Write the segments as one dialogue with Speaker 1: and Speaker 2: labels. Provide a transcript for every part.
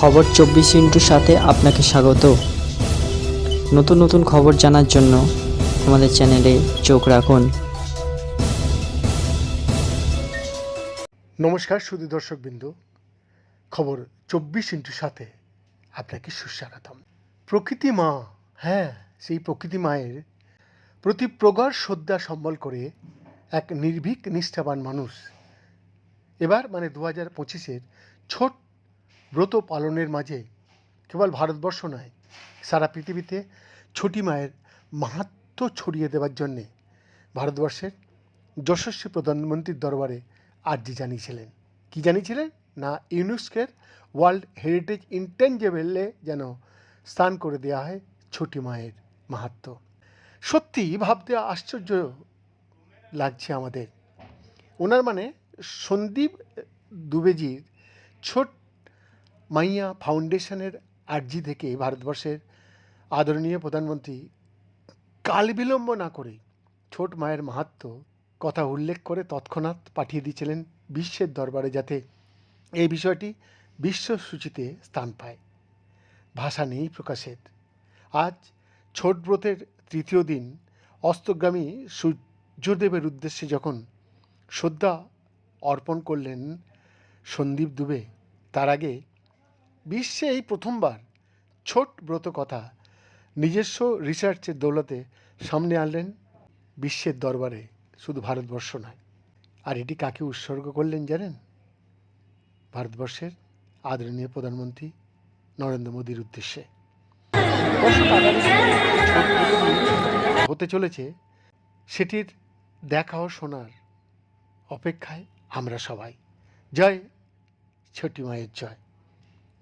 Speaker 1: খবর চব্বিশ ইন্টুর সাথে আপনাকে স্বাগত। নতুন নতুন খবর জানার জন্য আমাদের চ্যানেলে চোখ রাখুন।
Speaker 2: নমস্কার শুধু দর্শকবৃন্দ। খবর চব্বিশ ইন্টুর সাথে আপনাকে সুস্বাগতম। প্রকৃতি মা হ্যাঁ সেই প্রকৃতি মায়ের প্রতি প্রগাঢ় শ্রদ্ধা সম্বল করে এক নির্ভীক, নিষ্ঠাবান মানুষ। এবার মানে দু হাজার পঁচিশের ছোট ব্রত পালনের মাঝে কেবল ভারতবর্ষ নয়, সারা পৃথিবীতে ছটি মায়ের মাহাত্ম ছড়িয়ে দেওয়ার জন্যে ভারতবর্ষের যশস্বী প্রধানমন্ত্রীর দরবারে আর্জি জানিয়েছিলেন। কি জানিয়েছিলেন? না, ইউনেস্কোর ওয়ার্ল্ড হেরিটেজ ইন্টেঞ্জেবলে যেন স্থান করে দেওয়া হয় ছটি মায়ের মাহাত্ম্য সত্যি ভাবতে আশ্চর্য লাগছে আমাদের। ওনার মানে সন্দীপ দুবেজির ছোট মাইয়া ফাউন্ডেশনের আর্জি থেকে ভারতবর্ষের আদরণীয় প্রধানমন্ত্রী কাল বিলম্ব না করে ছোট মায়ের মাহাত্ম্য কথা উল্লেখ করে তৎক্ষণাৎ পাঠিয়ে দিয়েছিলেন বিশ্বের দরবারে যাতে এই বিষয়টি বিশ্বসূচিতে স্থান পায়। ভাষা নেই প্রকাশের। আজ ছোট ব্রতের তৃতীয় দিন অস্তগামী সূর্যদেবের উদ্দেশ্যে যখন শ্রদ্ধা অর্পণ করলেন সন্দীপ দুবে, তার আগে বিশ্বে এই প্রথমবার ছোট ব্রত কথা নিজস্ব রিসার্চের দৌলতে সামনে আনলেন বিশ্বের দরবারে, শুধু ভারতবর্ষ নয়। আর এটি কাকে উৎসর্গ করলেন জানেন? ভারতবর্ষের আদরণীয় প্রধানমন্ত্রী নরেন্দ্র মোদীর উদ্দেশ্যে। হতে চলেছে সেটির দেখা ও শোনার অপেক্ষায় আমরা সবাই। জয়, ছটি মায়ের জয়।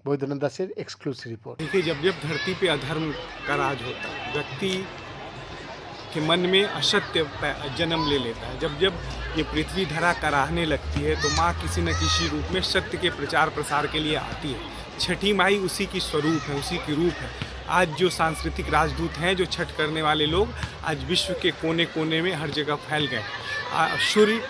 Speaker 2: बोधनंदा से एक्सक्लूसिव रिपोर्ट
Speaker 3: देखिए, जब जब धरती पे अधर्म का राज होता है व्यक्ति के मन में असत्य जन्म ले लेता है। जब जब ये पृथ्वी धरा कराहने लगती है तो माँ किसी न किसी रूप में सत्य के प्रचार प्रसार के लिए आती है। छठी माई उसी की स्वरूप है, उसी की रूप है। आज जो सांस्कृतिक राजदूत हैं, जो छठ करने वाले लोग, आज विश्व के कोने कोने में हर जगह फैल गए सूर्य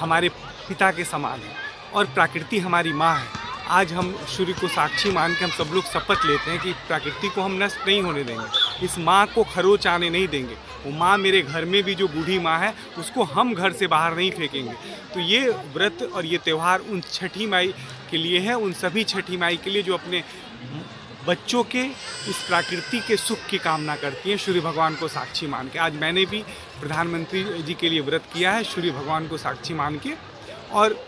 Speaker 3: हमारे पिता के समान है और प्रकृति हमारी माँ है। आज हम सूर्य को साक्षी मान के हम सब लोग शपथ लेते हैं कि प्रकृति को हम नष्ट नहीं होने देंगे। इस माँ को खरोच आने नहीं देंगे। वो माँ मेरे घर में भी जो बूढ़ी माँ है, उसको हम घर से बाहर नहीं फेंकेंगे। तो ये व्रत और ये त्यौहार उन छठी माई के लिए है, उन सभी छठी माई के लिए जो अपने बच्चों के, इस प्रकृति के सुख की कामना करती हैं सूर्य भगवान को साक्षी मान के। आज मैंने भी प्रधानमंत्री जी के लिए व्रत किया है सूर्य भगवान को साक्षी मान के। और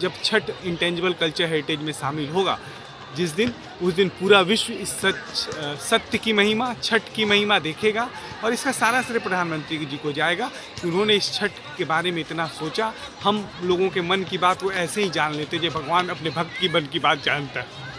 Speaker 3: जब छठ इंटेंजिबल कल्चर हेरिटेज में शामिल होगा, जिस दिन, उस दिन पूरा विश्व इस सच सत्य की महिमा, छठ की महिमा देखेगा और इसका सारा श्रेय प्रधानमंत्री जी को जाएगा। कि उन्होंने इस छठ के बारे में इतना सोचा। हम लोगों के मन की बात वो ऐसे ही जान लेते जो भगवान अपने भक्त की मन की बात जानता है।